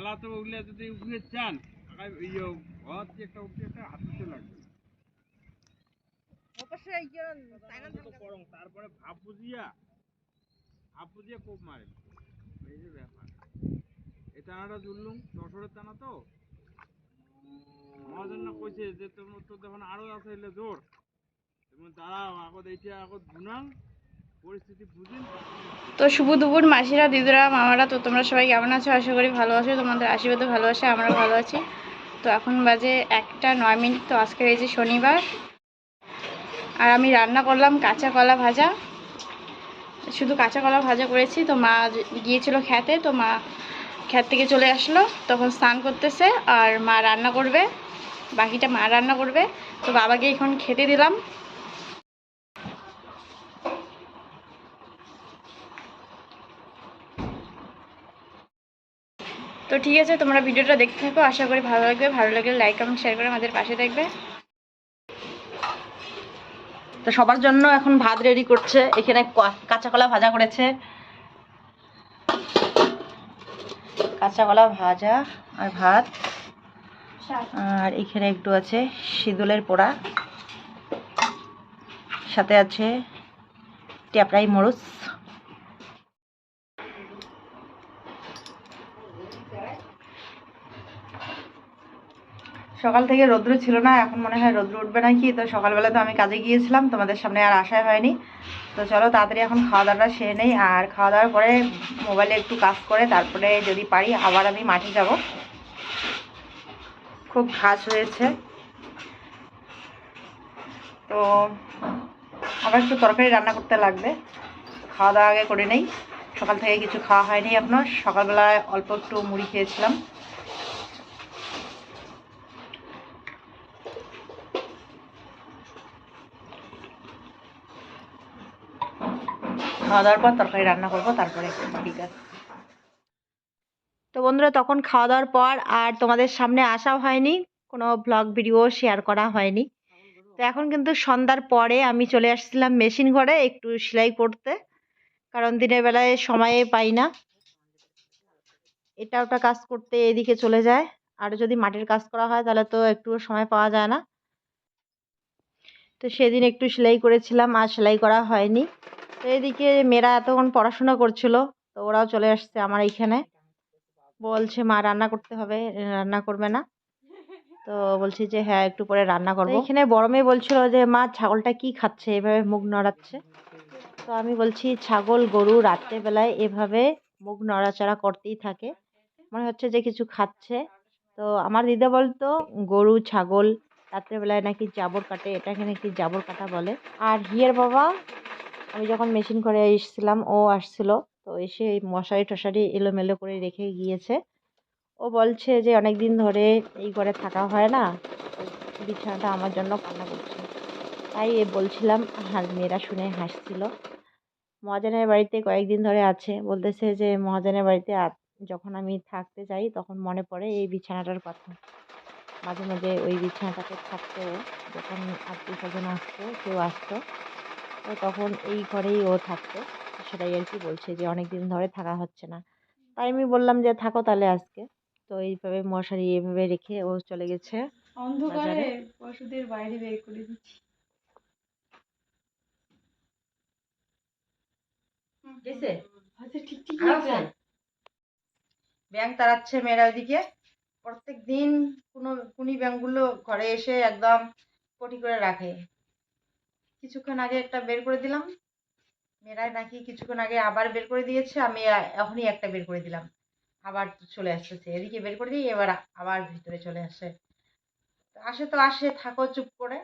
মেলা তো উঠলে যদি উঠে চান ইয়ে ঘর একটা উঠে একটা হাতে লাগবে। তারপরে ভাব বুঝিয়া ভাব বুঝিয়া কোপ মারে এই যে ব্যাপার। এই টানাটা জুড়লুম যশোরের টানা তো। মহাজন না কইছে যে তোমার তো যখন আরও আছে জোর। তুমি দাঁড়াও আগত এইটা আগত বুঝিন তো শুভ দুপুর, মাসিরা, দিদিরা, মামারা, তো তোমরা সবাই কেমন আছো? আশা করি ভালো আছো। তোমাদের আশীর্বাদে ভালো আছে আমরা ভালো আছি। তো এখন বাজে একটা নয় মিনিট, তো আজকে এই যে শনিবার। আর আমি রান্না করলাম কাঁচা কলা ভাজা। শুধু কাঁচা কলা ভাজা করেছি, তো মা গিয়েছিল খেতে, তো মা খেত থেকে চলে আসলো। তখন স্নান করতেছে, আর মা রান্না করবে, বাকিটা মা রান্না করবে। তো বাবাকে এখন খেতে দিলাম। তো ঠিক আছে, তোমরা ভিডিওটা দেখতে থাকো, আশা করি ভালো লাগবে। ভালো লাগলে লাইক কমেন্ট শেয়ার করে আমাদের পাশে থাকবে তো সবার জন্য এখন ভাত রেডি করছে। এখানে কাঁচা কলা ভাজা করেছে। কাঁচা কলা ভাজা আর ভাত। আর এখানে একটু আছে সিদুলের পোড়া। সাথে আছে ট্যাপড়াই মরুচ। সকাল থেকে রৌদ্র ছিল না, এখন মনে হয় রৌদ্র উঠবে নাকি? তো সকালবেলা তো আমি কাজে গিয়েছিলাম, তোমাদের সামনে আর আসাই হয়নি। তো চলো তাড়াতাড়ি এখন খাওয়া দাওয়াটা সেরে নেই, আর খাওয়া দাওয়ার পরে মোবাইলে একটু কাজ করে তারপরে যদি পারি আবার আমি মাঠে যাব। খুব ঘাস হয়েছে। তো আবার একটু তরকারি রান্না করতে লাগবে। খাওয়া দাওয়া আগে করে নেই। সকাল থেকে কিছু খাওয়া হয়নি এখনও। সকালবেলায় অল্প একটু মুড়ি খেয়েছিলাম। খাওয়া দাওয়ার পর তরকারি রান্না করব, তারপরে বিকাল তো বন্ধুরা, তখন খাওয়া দাওয়ার পর আর তোমাদের সামনে আসাও হয়নি, কোনো ব্লগ ভিডিও শেয়ার করা হয়নি। তো এখন কিন্তু সন্ধ্যার পরে আমি চলে আসছিলাম মেশিন ঘরে একটু সেলাই করতে, কারণ দিনের বেলায় সময়ে পাই না। এটা ওটা কাজ করতে এদিকে চলে যায়, আর যদি মাটির কাজ করা হয় তাহলে তো একটু সময় পাওয়া যায় না। তো সেদিন একটু সেলাই করেছিলাম, আর সেলাই করা হয়নি। তো এদিকে মেয়েরা এতক্ষণ পড়াশোনা করছিল, তো ওরাও চলে আসছে আমার এইখানে। বলছে, মা, রান্না করতে হবে, রান্না করবে না। তো বলছি যে হ্যাঁ একটু পরে রান্না করব। এখানে বড় মেয়ে বলছিল যে, মা, ছাগলটা কি খাচ্ছে? এভাবে মুখ নড়াচ্ছে। তো আমি বলছি, ছাগল, গরু রাত্রেবেলায় এভাবে মুখ নড়াচড়া করতেই থাকে। মনে হচ্ছে যে কিছু খাচ্ছে। তো আমার দিদা বলতো, গরু, ছাগল রাত্রেবেলায় নাকি জাবর কাটে। এটাকে নাকি জাবর কাটা বলে। আর হিয়ের বাবা আমি যখন মেশিন করে এসেছিলাম, ও আসছিল। তো এসে এই মশারি টশারি এলোমেলো করে রেখে গিয়েছে। ও বলছে যে অনেক দিন ধরে এই ঘরে থাকা হয় না। বিছানাটা আমার জন্য কান্না করছে। তাই এ বলছিলাম, আর মেয়েরা শুনে হাসছিল। মহাজনের বাড়িতে কয়েকদিন ধরে আছে। বলতেছে যে, মহাজনের বাড়িতে যখন আমি থাকতে যাই, তখন মনে পড়ে এই বিছানাটার কথা। মাঝে মাঝে ওই বিছানাটাতে থাকতো যখন আত্মীয় স্বজন আসতো, কেউ আসতো। তখন এই ঘরেই ও থাকতো। সেটাই আর কি বলছে যে অনেক দিন ধরে থাকা হচ্ছে না। তাই আমি বললাম যে থাকো তাহলে আজকে। তো এইভাবে মশারি এভাবে রেখে ও চলে গেছে অন্ধকারে বাইরে বের করে দিচ্ছি। আচ্ছা ঠিক ঠিক আছে। ব্যাংক তাড়াচ্ছে মেয়েরা ওইদিকে। প্রত্যেক দিন কোনো কুনি ব্যাংকগুলো ঘরে এসে একদম পটি করে রাখে। কিছুক্ষণ আগে একটা বের করে দিলাম। মেয়েরা নাকি কিছুক্ষণ আগে আবার বের করে দিয়েছে, আমি এখনই একটা বের করে দিলাম। আবার চলে আসতেছে, এদিকে বের করে দিই এবার আবার ভিতরে চলে আসে। আসে তো আসে, থাকো চুপ করে।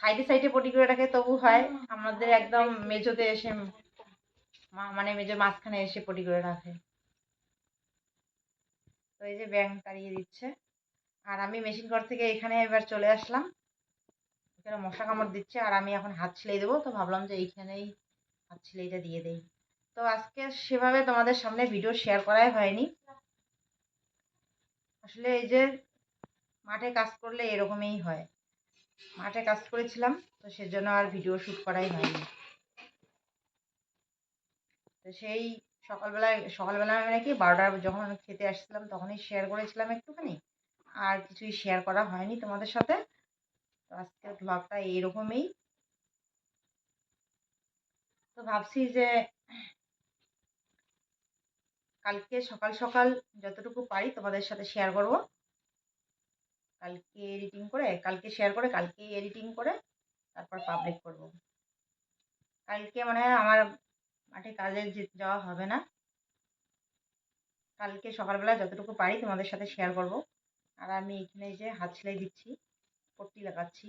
সাইডে সাইডে পটি করে রাখে তবু হয়। আমাদের একদম মেজোতে এসে মানে মেজোর মাঝখানে এসে পটি করে রাখে। তো এই যে ব্যাংক তাড়িয়ে দিচ্ছে। আর আমি মেশিন ঘর থেকে এখানে এবার চলে আসলাম। এখানে মশা কামড় দিচ্ছে, আর আমি এখন হাত সেলাই দেবো। তো ভাবলাম যে এইখানেই হাত সেলাইটা দিয়ে দেই। তো আজকে সেভাবে তোমাদের সামনে ভিডিও শেয়ার করাই হয়নি। আসলে এই যে মাঠে কাজ করলে এরকমই হয়। মাঠে কাজ করেছিলাম, তো সেজন্য আর ভিডিও শ্যুট করাই হয়নি। তো সেই সকালবেলায় সকালবেলা মানে কি, বারোটার যখন খেতে আসছিলাম, তখনই শেয়ার করেছিলাম একটুখানি। আর কিছুই শেয়ার করা হয়নি তোমাদের সাথে। আজকের ব্লগটা এরকমই তো ভাবছি যে কালকে সকাল সকাল যতটুকু পারি তোমাদের সাথে শেয়ার করব। কালকে এডিটিং করে, কালকে শেয়ার করে কালকে এডিটিং করে, তারপর পাবলিক করব। কালকে মানে আমার মাঠে কাজে যাওয়া হবে না। কালকে সকালবেলা যতটুকু পারি তোমাদের সাথে শেয়ার করব। আর আমি এখানে যে হাত সেলাই দিচ্ছি। পট্টি লাগাচ্ছি।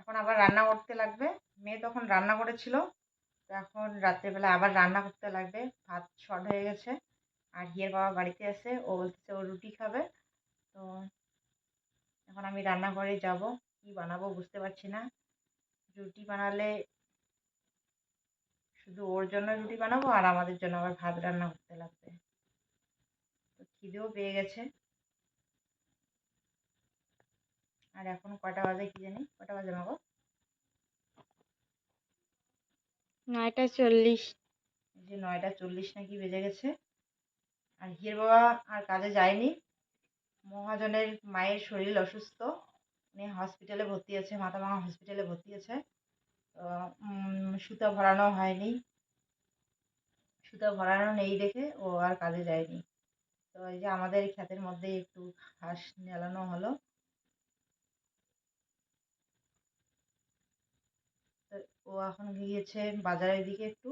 এখন আবার রান্না করতে লাগবে। মেয়ে তখন রান্না করেছিল। এখন রাত্রেবেলা আবার রান্না করতে লাগবে। ভাত শর্ট হয়ে গেছে। আর হিয়ের বাবা বাড়িতে আছে। ও বলতেছে ও রুটি খাবে। তো এখন আমি রান্নাঘরে যাব। কি বানাবো বুঝতে পারছি না। রুটি বানালে শুধু ওর জন্য রুটি বানাবো আর আমাদের জন্য আবার ভাত রান্না করতে লাগবে। খিদেও পেয়ে গেছে। আর এখন কটা বাজে কি জানি? কটা বাজে মাগো? নয়টা চল্লিশ। এই যে নয়টা চল্লিশ নাকি বেজে গেছে। আর হিয়ের বাবা আর কাজে যায়নি। মহাজনের মায়ের শরীর অসুস্থ। উনি হসপিটালে ভর্তি আছে মাথাভাঙা হসপিটালে ভর্তি আছে। তো সুতা ভরানো হয়নি। সুতা ভরানো নেই দেখে ও আর কাজে যায়নি। তো এই যে আমাদের ক্ষেতের মধ্যে একটু ঘাস নেলানো হলো। তো ও এখন গিয়েছে বাজারের দিকে একটু।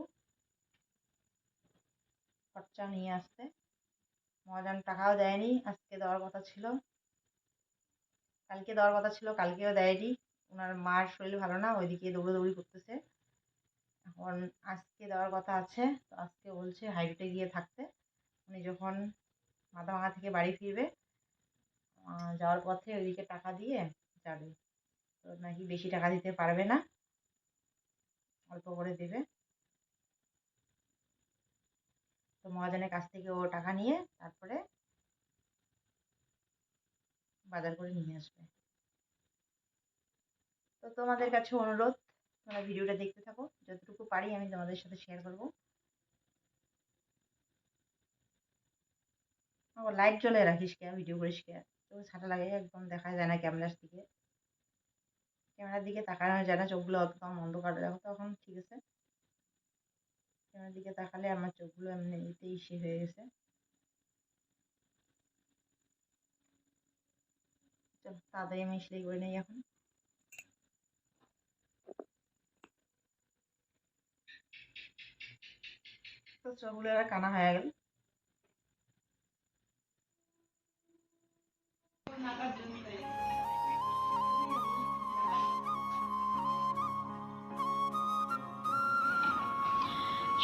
খরচা নিয়ে আসতে। মহাজন টাকাও দেয়নি, আজকে দেওয়ার কথা ছিল। কালকে দেওয়ার কথা ছিল, কালকেও দেয়নি। ওনার মার শরীর ভালো না, ওইদিকে দৌড়োদৌড়ি করতেছে। এখন আজকে দেওয়ার কথা আছে, তো আজকে বলছে হাইরোডে গিয়ে থাকতে। উনি যখন মাথাভাঙা থেকে বাড়ি ফিরবে। যাওয়ার পথে ওইদিকে টাকা দিয়ে যাবে। তো নাকি বেশি টাকা দিতে পারবে না। অল্প করে দেবে। তো মহাজনের কাছ থেকে ও টাকা নিয়ে তারপরে বাজার করে নিয়ে আসবে। তো তোমাদের কাছে অনুরোধ, তোমরা ভিডিওটা দেখতে থাকো। যতটুকু পারি আমি তোমাদের সাথে শেয়ার করব। আবার লাইট জ্বলে রাখিস কে? ভিডিও করিস কে? তো ছাটা লাগে, একদম দেখা যায় না ক্যামেরার দিকে। ক্যামেরার দিকে তাকানো যায় না, চোখগুলো একদম অন্ধকার। দেখো তখন ঠিক আছে। ক্যামেরার দিকে তাকালে আমার চোখগুলো এমনি এমনিতেই সে হয়ে গেছে। চল, তাড়াতাড়ি আমি সেলাই করে নিই এখন। তো চোখগুলো কানা হয়ে গেল।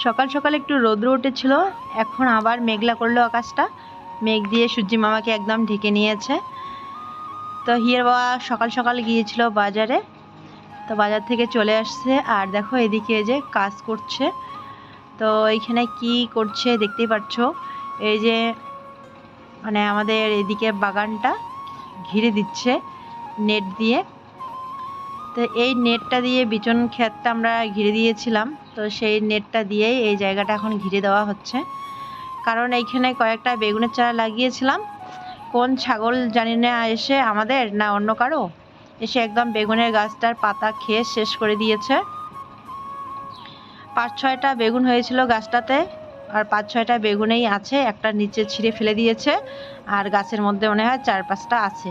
সকাল সকাল একটু রৌদ্র উঠেছিল, এখন আবার মেঘলা করল আকাশটা। মেঘ দিয়ে সূর্যি মামাকে একদম ঢেকে নিয়েছে। তো হিয়ের বাবা সকাল সকাল গিয়েছিল বাজারে, তো বাজার থেকে চলে আসছে। আর দেখো এদিকে যে কাজ করছে। তো এইখানে কি করছে দেখতেই পাচ্ছ। এই যে মানে আমাদের এদিকে বাগানটা ঘিরে দিচ্ছে নেট দিয়ে। তো এই নেটটা দিয়ে বিচন ক্ষেতটা আমরা ঘিরে দিয়েছিলাম। তো সেই নেটটা দিয়েই এই জায়গাটা এখন ঘিরে দেওয়া হচ্ছে। কারণ এইখানে কয়েকটা বেগুনের চারা লাগিয়েছিলাম। কোন ছাগল জানি না এসে আমাদের না অন্য কারও? এসে একদম বেগুনের গাছটার পাতা খেয়ে শেষ করে দিয়েছে। পাঁচ ছয়টা বেগুন হয়েছিল গাছটাতে। আর পাঁচ ছয়টা বেগুনেই আছে, একটা নিচে ছিঁড়ে ফেলে দিয়েছে। আর গাছের মধ্যে মনে হয় চার পাঁচটা আছে।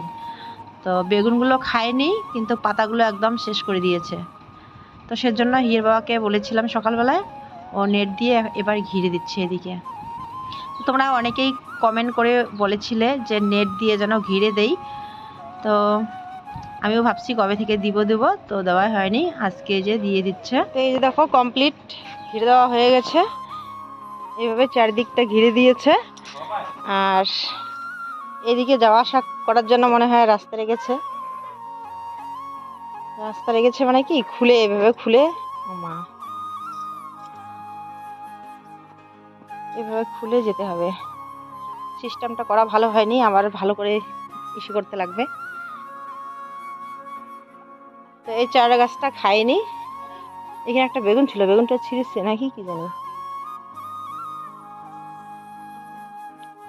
তো বেগুনগুলো খায়নি, কিন্তু পাতাগুলো একদম শেষ করে দিয়েছে। তো সেজন্য হিয়ের বাবাকে বলেছিলাম সকালবেলায়, ও নেট দিয়ে এবার ঘিরে দিচ্ছে এদিকে। তোমরা অনেকেই কমেন্ট করে বলেছিলে যে নেট দিয়ে যেন ঘিরে দেই। তো আমিও ভাবছি কবে থেকে দিব দেব, তো দেওয়া হয়নি। আজকে যে দিয়ে দিচ্ছে। তো এই যে দেখো কমপ্লিট ঘিরে দেওয়া হয়ে গেছে। এইভাবে চারিদিকটা ঘিরে দিয়েছে। আর এদিকে যাওয়া আসা করার জন্য মনে হয় রাস্তা রেখেছে। রাস্তা রেখেছে মানে কি? খুলে, এভাবে খুলে? মা। এভাবে খুলে যেতে হবে। সিস্টেমটা করা ভালো হয়নি, আবার ভালো করে ইস্যু করতে লাগবে। তো এই চারা গাছটা খাইনি। এখানে একটা বেগুন ছিল, বেগুনটা ছিঁড়েছে নাকি? কি জানি।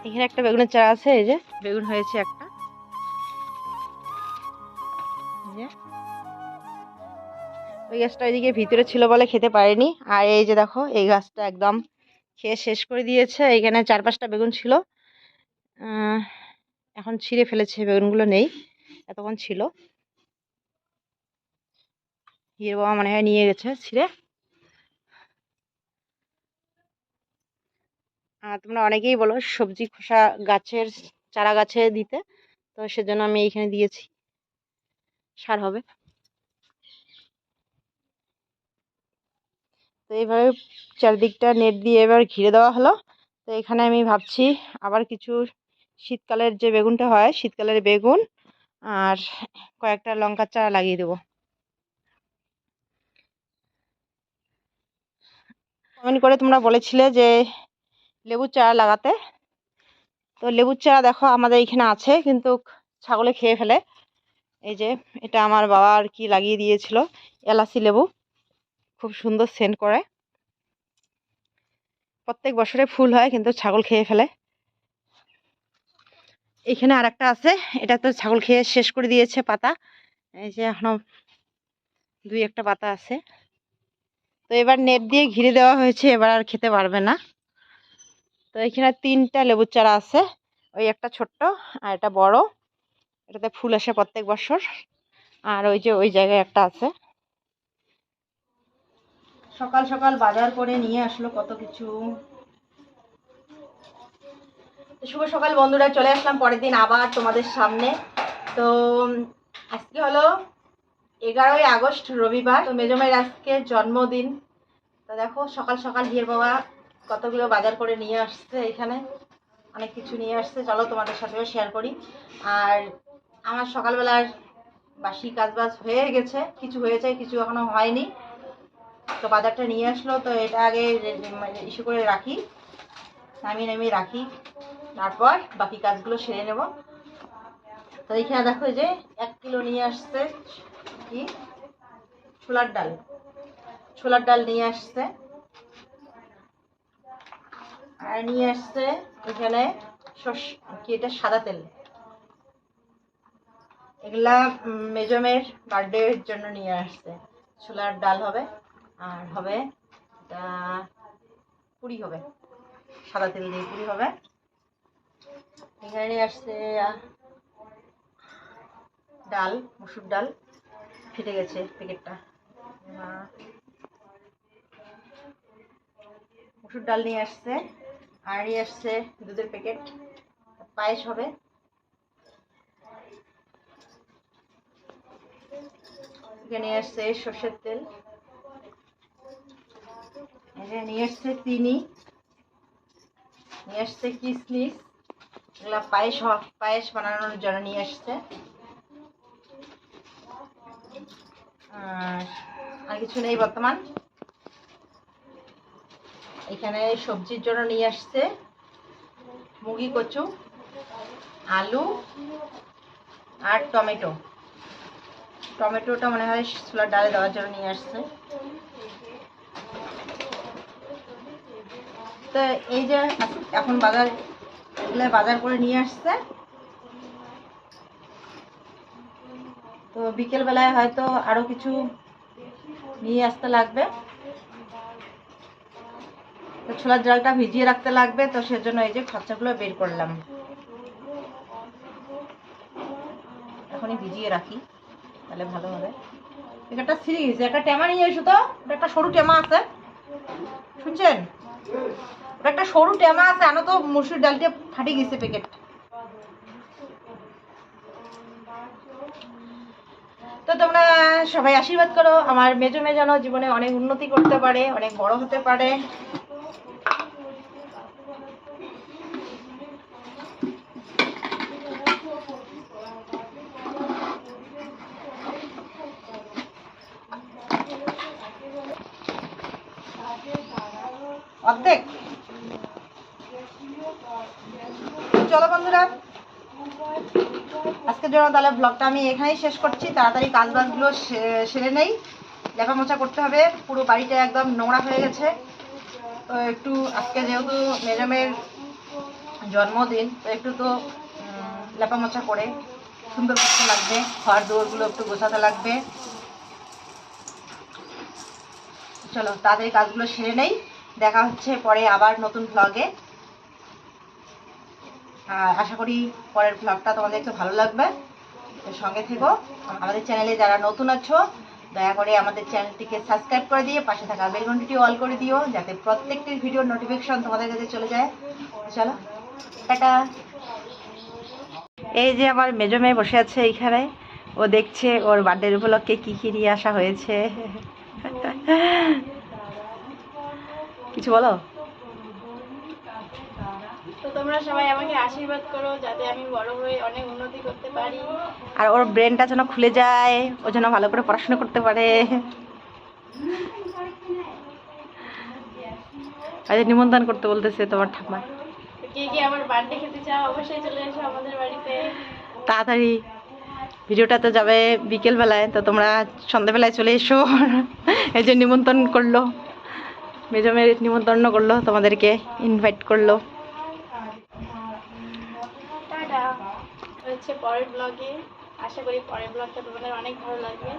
এখানে একটা বেগুনের চারা আছে এই যে। বেগুন হয়েছে একটা। ওই গাছটা ওইদিকে ভিতরে ছিল বলে খেতে পারেনি। আর এই যে দেখো এই গাছটা একদম খেয়ে শেষ করে দিয়েছে। এখানে চার পাঁচটা বেগুন ছিল। আহ, এখন ছিঁড়ে ফেলেছে বেগুনগুলো নেই এতক্ষণ ছিল। হির বাবা মনে হয় নিয়ে গেছে ছিঁড়ে। তোমরা অনেকেই বলো সবজি খোসা গাছের চারা গাছে দিতে। তো সেজন্য আমি এইখানে দিয়েছি। সার হবে। তো এইভাবে চারদিকটা নেট দিয়ে এবার ঘিরে দেওয়া হলো। তো এখানে আমি ভাবছি আবার কিছু শীতকালের যে বেগুনটা হয়, শীতকালের বেগুন আর কয়েকটা লঙ্কার চারা লাগিয়ে দেবো। কমেন্ট করে তোমরা বলেছিলে যে লেবুর চারা লাগাতে। তো লেবুর চারা দেখো আমাদের এখানে আছে, কিন্তু ছাগলে খেয়ে ফেলে। এই যে, এটা আমার বাবা আর কি লাগিয়ে দিয়েছিল, এলাচি লেবু। খুব সুন্দর সেন্ট করে। প্রত্যেক বছরে ফুল হয়, কিন্তু ছাগল খেয়ে ফেলে। এখানে আর একটা আছে, এটা তো ছাগল খেয়ে শেষ করে দিয়েছে পাতা। এই যে, এখনও দুই একটা পাতা আছে। তো এবার নেট দিয়ে ঘিরে দেওয়া হয়েছে, এবার আর খেতে পারবে না। এখানে তিনটা লেবুর চারা আছে। ওই একটা ছোট্ট আর এটা বড়। এটাতে ফুল আসে প্রত্যেক বছর। আর ওই যে ওই জায়গায় একটা আছে। সকাল সকাল বাজার করে নিয়ে আসলো কত কিছু। শুভ সকাল বন্ধুরা, চলে আসলাম পরের দিন আবার তোমাদের সামনে। তো আজকে হলো এগারোই আগস্ট রবিবার। তো মেজমের আজকে জন্মদিন। তো দেখো সকাল সকাল হিয়ের বাবা কতগুলো বাজার করে নিয়ে আসছে এখানে? অনেক কিছু নিয়ে আসছে। চলো তোমাদের সাথেও শেয়ার করি। আর আমার সকালবেলার বাসি কাজবাজ হয়ে গেছে। কিছু হয়েছে, কিছু এখনও হয়নি। তো বাজারটা নিয়ে আসলো। তো এটা আগে ইস্যু করে রাখি। নামিয়ে নামিয়ে রাখি। তারপর বাকি কাজগুলো সেরে নেব। তো এইখানে দেখো যে এক কিলো নিয়ে আসছে কি? ছোলার ডাল। ছোলার ডাল নিয়ে আসছে। আর নিয়ে আসছে এখানে শস কি এটা? সাদা তেল। এগুলা মেজমের বার্থডের জন্য নিয়ে আসছে। ছোলার ডাল হবে, আর হবে এটা পুরি হবে। সাদা তেল দিয়ে পুরি হবে। এখানে নিয়ে আসছে, ডাল, মুসুর ডাল। ফেটে গেছে প্যাকেটটা। মুসুর ডাল নিয়ে আসছে। আর আসছে, দুধের প্যাকেট পায়েস হবে। নিয়ে আসছে সর্ষের তেল। নিয়ে আসছে চিনি। নিয়ে আসছে কিশমিশ এগুলা পায়েস পায়েস বানানোর জন্য নিয়ে আসছে। আর আর কিছু নেই বর্তমান। এখানে সবজির জন্য নিয়ে আসছে। মুগি কচু, আলু আর টমেটো। টমেটোটা মনে হয় ছোলার ডালে দেওয়ার জন্য নিয়ে আসছে। তো এই যে এখন বাজার, এগুলো বাজার করে নিয়ে আসছে। তো বিকেলবেলায় হয়তো আরও কিছু নিয়ে আসতে লাগবে। তো ছোলার ডালটা ভিজিয়ে রাখতে লাগবে, তো সেজন্য এই যে খরচাগুলো বের করলাম। এখনই ভিজিয়ে রাখি, তাহলে ভালো হবে। একটা গেছে একটা টেমা নিয়ে এসো তো একটা সরু টেমা আছে। শুনছেন? একটা সরু টেমা আছে, আনো তো মুসুর ডালটা ফাটি গেছে প্যাকেট তো তোমরা সবাই আশীর্বাদ করো, আমার মেজো মেজানো জীবনে অনেক উন্নতি করতে পারে, অনেক বড় হতে পারে অর্ধেক চলো বন্ধুরা আজকের জন্য তাহলে ব্লগটা আমি এখানেই শেষ করছি। তাড়াতাড়ি কাজ বাজগুলো সেরে নেই। লেপা মোছা করতে হবে। পুরো বাড়িটা একদম নোংরা হয়ে গেছে। তো একটু আজকে যেহেতু মেজামের জন্মদিন তো একটু তো উম, লেপা মোছা করে সুন্দর করতে লাগবে। ঘর দৌড়গুলো একটু গোছাতে লাগবে। চলো তাড়াতাড়ি কাজগুলো সেরে নেই। দেখা হচ্ছে পরে আবার নতুন আর আশা করি পরের ব্লগটা তোমাদেরকে ভালো লাগবে। তো সঙ্গে থেকো। আমাদের চ্যানেলে যারা নতুন আছো, দয়া করে আমাদের চ্যানেলটিকে সাবস্ক্রাইব করে দিয়ে পাশে থাকা বেল ঘন্টিটি অল করে দিও, যাতে প্রত্যেকটি ভিডিওর নোটিফিকেশন তোমাদের কাছে চলে যায়। চলো, টাটা। এই যে আমার মেজো মেয়ে বসে আছে এইখানে। ও দেখছে ওর বার্থডে উপলক্ষে কি কি নিয়ে আসা হয়েছে। কিছু বলো? তো তোমরা সবাই আমাকে আশীর্বাদ করো যাতে আমি বড় হয়ে অনেক উন্নতি করতে পারি। আর ওর ব্রেনটা যেন খুলে যায় ও যেন ভালো করে পড়াশোনা করতে পারে। আজ নিমন্ত্রণ করতে বলতেছে তোমার ঠাম্মা। তো কে কে আমার বার্থডে খেতে চাও অবশ্যই চলে এসো আমাদের বাড়িতে। তাড়াতাড়ি ভিডিওটা তো যাবে বিকেলবেলায় তো তোমরা সন্ধ্যাবেলায় চলে এসো। এই যে নিমন্ত্রণ করল মেজমের নিমন্ত্রণ করল তোমাদেরকে ইনভাইট করল। হচ্ছে পরের ব্লগে আশা করি পরের ব্লগটা তোমাদের অনেক ভালো লাগবে।